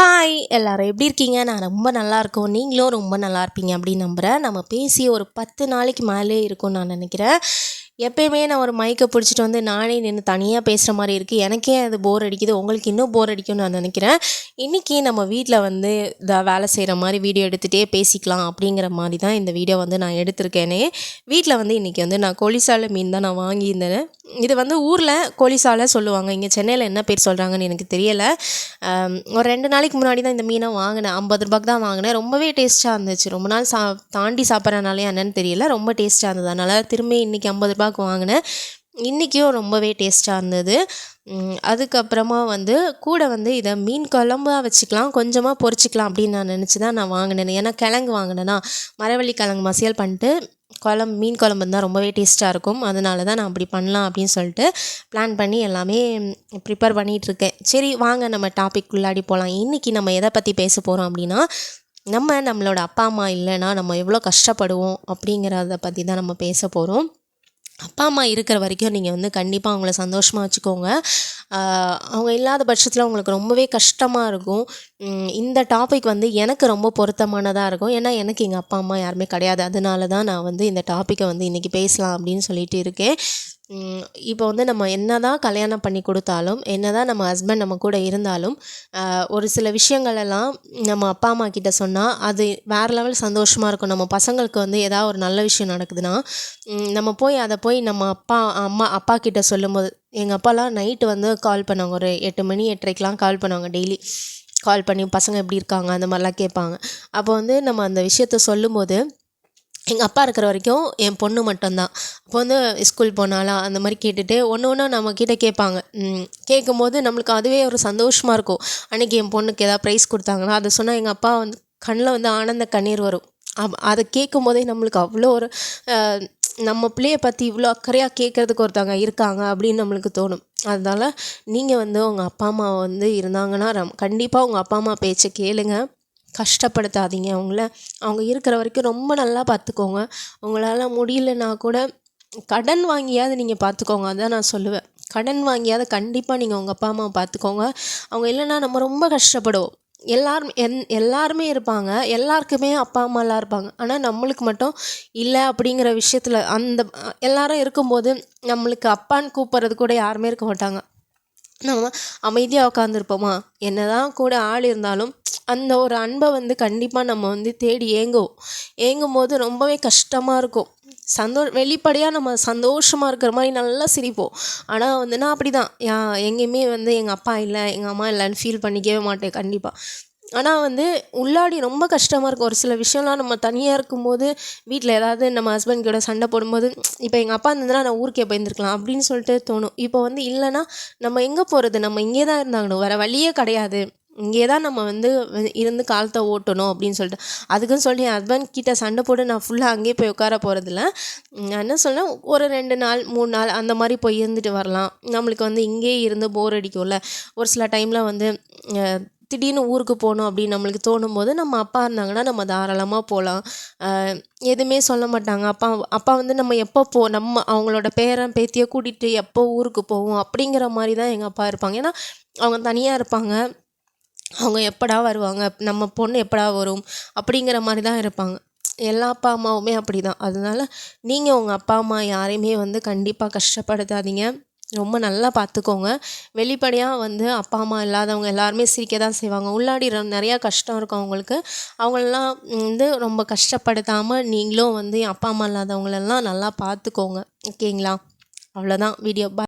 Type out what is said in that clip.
Hi எல்லோரும் எப்படி இருக்கீங்க? நான் ரொம்ப நல்லா இருக்கோம். நீங்களும் ரொம்ப நல்லா இருப்பீங்க அப்படின்னு நம்புகிறேன் நம்ம பேசி ஒரு பத்து நாளைக்கு மேலே இருக்கும்னு நான் நினைக்கிறேன். எப்பயுமே நான் ஒரு மைக்கை பிடிச்சிட்டு வந்து நானே நின்று தனியாக பேசுகிற மாதிரி இருக்குது எனக்கே அது போர் அடிக்குது. உங்களுக்கு இன்னும் போர் அடிக்கும்னு நான் நினைக்கிறேன். இன்றைக்கி நம்ம வீட்டில் வந்து இந்த வேலை செய்கிற மாதிரி வீடியோ எடுத்துகிட்டே பேசிக்கலாம் அப்படிங்கிற மாதிரி தான் இந்த வீடியோ வந்து நான் எடுத்திருக்கேனே. வீட்டில் வந்து இன்றைக்கி வந்து நான் கொலிசால மீன் தான் நான் வாங்கியிருந்தேன். இது வந்து ஊரில் கோழிசாலை சொல்லுவாங்க. இங்கே சென்னையில் என்ன பேர் சொல்கிறாங்கன்னு எனக்கு தெரியலை. ஒரு ரெண்டு நாளைக்கு முன்னாடி தான் இந்த மீனை வாங்கினேன். ஐம்பது ரூபாய்க்கு தான் வாங்கினேன். ரொம்பவே டேஸ்ட்டாக இருந்துச்சு. ரொம்ப நாள் சா தாண்டி சாப்பிட்றனாலே என்னன்னு தெரியல. ரொம்ப டேஸ்ட்டாக இருந்தது. அதனால் திரும்பி இன்றைக்கி ஐம்பது ரூபாய்க்கு வாங்கினேன். இன்றைக்கும் ரொம்பவே டேஸ்ட்டாக இருந்தது. அதுக்கப்புறமா வந்து கூட வந்து இதை மீன் குழம்பாக வச்சுக்கலாம் கொஞ்சமாக பொறிச்சிக்கலாம் அப்படின்னு நான் நினச்சி தான் நான் வாங்கினேன். ஏன்னா கிழங்கு வாங்கினேன்னா மரவள்ளி கிழங்கு மசியல் பண்ணிட்டு குழம்பு மீன் குழம்பு தான் ரொம்பவே டேஸ்ட்டாக இருக்கும். அதனால தான் நான் அப்படி பண்ணலாம் அப்படின்னு சொல்லிட்டு பிளான் பண்ணி எல்லாமே ப்ரிப்பேர் பண்ணிகிட்ருக்கேன் சரி வாங்க நம்ம டாபிக் உள்ளாடி போகலாம் இன்றைக்கி நம்ம எதை பற்றி பேச போகிறோம் அப்படின்னா நம்ம நம்மளோட அப்பா அம்மா இல்லைன்னா நம்ம எவ்வளோ கஷ்டப்படுவோம் அப்படிங்கிறத பற்றி தான் நம்ம பேச போகிறோம் அப்பா அம்மா இருக்கிற வரைக்கும் நீங்கள் வந்து கண்டிப்பாக அவங்கள சந்தோஷமாக வச்சுக்கோங்க. அவங்க இல்லாத பட்சத்தில் அவங்களுக்கு ரொம்பவே கஷ்டமாக இருக்கும். இந்த டாபிக் வந்து எனக்கு ரொம்ப பொருத்தமானதாக இருக்கும். ஏன்னா எனக்கு எங்கள் அப்பா அம்மா யாருமே கிடையாது. அதனால தான் நான் வந்து இந்த டாப்பிக்கை வந்து இன்றைக்கி பேசலாம் அப்படின்னு சொல்லிட்டு இருக்கேன். இப்போ வந்து நம்ம என்ன தான் கல்யாணம் பண்ணி கொடுத்தாலும் என்ன தான் நம்ம ஹஸ்பண்ட் நம்ம கூட இருந்தாலும் ஒரு சில விஷயங்களெல்லாம் நம்ம அப்பா அம்மா கிட்ட சொன்னால் அது வேறு லெவல் சந்தோஷமாக இருக்கும். நம்ம பசங்களுக்கு வந்து ஏதாவது ஒரு நல்ல விஷயம் நடக்குதுன்னா நம்ம போய் அதை போய் நம்ம அப்பா அம்மா அப்பா கிட்ட சொல்லும்போது எங்கள் அப்பாலாம் நைட்டு வந்து கால் பண்ணுவாங்க. ஒரு எட்டு மணி எட்டரைக்கெலாம் கால் பண்ணுவாங்க டெய்லி கால் பண்ணி பசங்க எப்படி இருக்காங்க? அந்த மாதிரிலாம் கேட்பாங்க. அப்போ வந்து நம்ம அந்த விஷயத்த சொல்லும்போது எங்கள் அப்பா இருக்கிற வரைக்கும் என் பொண்ணு மட்டும்தான். அப்போ வந்து ஸ்கூல் போனாலா அந்த மாதிரி கேட்டுட்டு ஒன்று ஒன்றா நம்மக்கிட்ட கேட்பாங்க. கேட்கும்போது நம்மளுக்கு அதுவே ஒரு சந்தோஷமாக இருக்கும். அன்றைக்கி என் பொண்ணுக்கு எதாவது ப்ரைஸ் கொடுத்தாங்கன்னா அதை சொன்னால் எங்கள் அப்பா வந்து கண்ணில் வந்து ஆனந்த கண்ணீர் வரும். அப் அதை கேட்கும் போதே நம்மளுக்கு அவ்வளோ ஒரு நம்ம பிள்ளைய பற்றி இவ்வளோ அக்கறையாக கேட்குறதுக்கு ஒருத்தவங்க இருக்காங்க அப்படின்னு நம்மளுக்கு தோணும். அதனால் நீங்கள் வந்து உங்கள் அப்பா அம்மா வந்து இருந்தாங்கன்னா ரம் கண்டிப்பாக உங்கள் அப்பா அம்மா பேச்சை கேளுங்கள் கஷ்டப்படுத்தாதீங்க அவங்கள. அவங்க இருக்கிற வரைக்கும் ரொம்ப நல்லா பார்த்துக்கோங்க உங்களால் முடியலன்னா கூட கடன் வாங்கியாவது நீங்கள் பார்த்துக்கோங்க அதான் நான் சொல்லுவேன். கடன் வாங்கியாவது கண்டிப்பாக நீங்கள் உங்கள் அப்பா அம்மாவை பார்த்துக்கோங்க அவங்க இல்லைன்னா நம்ம ரொம்ப கஷ்டப்படுவோம். எல்லாரும் என் எல்லாருமே இருப்பாங்க. எல்லாருக்குமே அப்பா அம்மாலாம் இருப்பாங்க. ஆனால் நம்மளுக்கு மட்டும் இல்லை அப்படிங்கிற விஷயத்தில் அந்த எல்லாரும் இருக்கும்போது நம்மளுக்கு அப்பான்னு கூப்பிட்றது கூட யாருமே இருக்க மாட்டாங்க. நம்ம அமைதியாக உட்காந்துருப்போமா என்ன தான் கூட ஆள் இருந்தாலும் அந்த ஒரு அன்பை வந்து கண்டிப்பாக நம்ம வந்து தேடி ஏங்குவோம். ஏங்கும் போது ரொம்பவே கஷ்டமாக இருக்கும். சந்தோ வெளிப்படையாக நம்ம சந்தோஷமாக இருக்கிற மாதிரி நல்லா சிரிப்போம். ஆனால் வந்து நான் அப்படி தான் எங்கேயுமே வந்து எங்கள் அப்பா இல்லை எங்கள் அம்மா இல்லைன்னு ஃபீல் பண்ணிக்கவே மாட்டேன் கண்டிப்பாக ஆனால் வந்து உள்ளாடி ரொம்ப கஷ்டமாக இருக்கும். ஒரு சில விஷயம்லாம் நம்ம தனியாக இருக்கும்போது வீட்டில் ஏதாவது நம்ம ஹஸ்பண்ட் கூட சண்டை போடும்போது இப்போ எங்கள் அப்பா இருந்ததுன்னா நான் ஊருக்கே போயிருந்துருக்கலாம் அப்படின்னு சொல்லிட்டு தோணும். இப்போ வந்து இல்லைன்னா நம்ம எங்கே போகிறது நம்ம இங்கே தான் இருந்தாங்கணும் வேறு வழியே கிடையாது. இங்கே தான் நம்ம வந்து இருந்து காலத்தை ஓட்டணும் அப்படின்னு சொல்லிட்டு. அதுக்குன்னு சொல்லி என் ஹஸ்பண்ட் கிட்ட சண்டை போட்டு நான் ஃபுல்லாக அங்கேயே போய் உட்கார போகிறதில்ல நான் என்ன சொன்னேன் ஒரு ரெண்டு நாள் மூணு நாள் அந்த மாதிரி போய் இருந்துட்டு வரலாம். நம்மளுக்கு வந்து இங்கேயே இருந்து போர் அடிக்கும்ல. ஒரு சில டைமில் வந்து திடீர்னு ஊருக்கு போகணும் அப்படின்னு நம்மளுக்கு தோணும் போது நம்ம அப்பா இருந்தாங்கன்னா நம்ம தாராளமாக போகலாம். எதுவுமே சொல்ல மாட்டாங்க. அப்பா அப்பா வந்து நம்ம எப்போ போ நம்ம அவங்களோட பேரன் பேத்தியை கூட்டிகிட்டு எப்போ ஊருக்கு போவோம் அப்படிங்கிற மாதிரி தான் எங்கள் அப்பா இருப்பாங்க. ஏன்னா அவங்க தனியாக இருப்பாங்க. அவங்க எப்படா வருவாங்க? நம்ம பொண்ணு எப்படா வரும்? அப்படிங்கிற மாதிரி தான் இருப்பாங்க. எல்லா அப்பா அம்மாவுமே அப்படி தான் அதனால நீங்கள் உங்கள் அப்பா அம்மா யாரையுமே வந்து கண்டிப்பாக கஷ்டப்படுத்தாதீங்க. ரொம்ப நல்லா பார்த்துக்கோங்க வெளிப்படையாக வந்து அப்பா அம்மா இல்லாதவங்க எல்லாருமே சிரிக்க தான் செய்வாங்க. உள்ளாடி நிறையா கஷ்டம் இருக்கும் அவங்களுக்கு. அவங்களெல்லாம் வந்து ரொம்ப கஷ்டப்படுத்தாமல் நீங்களும் வந்து அப்பா அம்மா இல்லாதவங்களெல்லாம் நல்லா பார்த்துக்கோங்க ஓகேங்களா? அவ்வளோதான் வீடியோ பா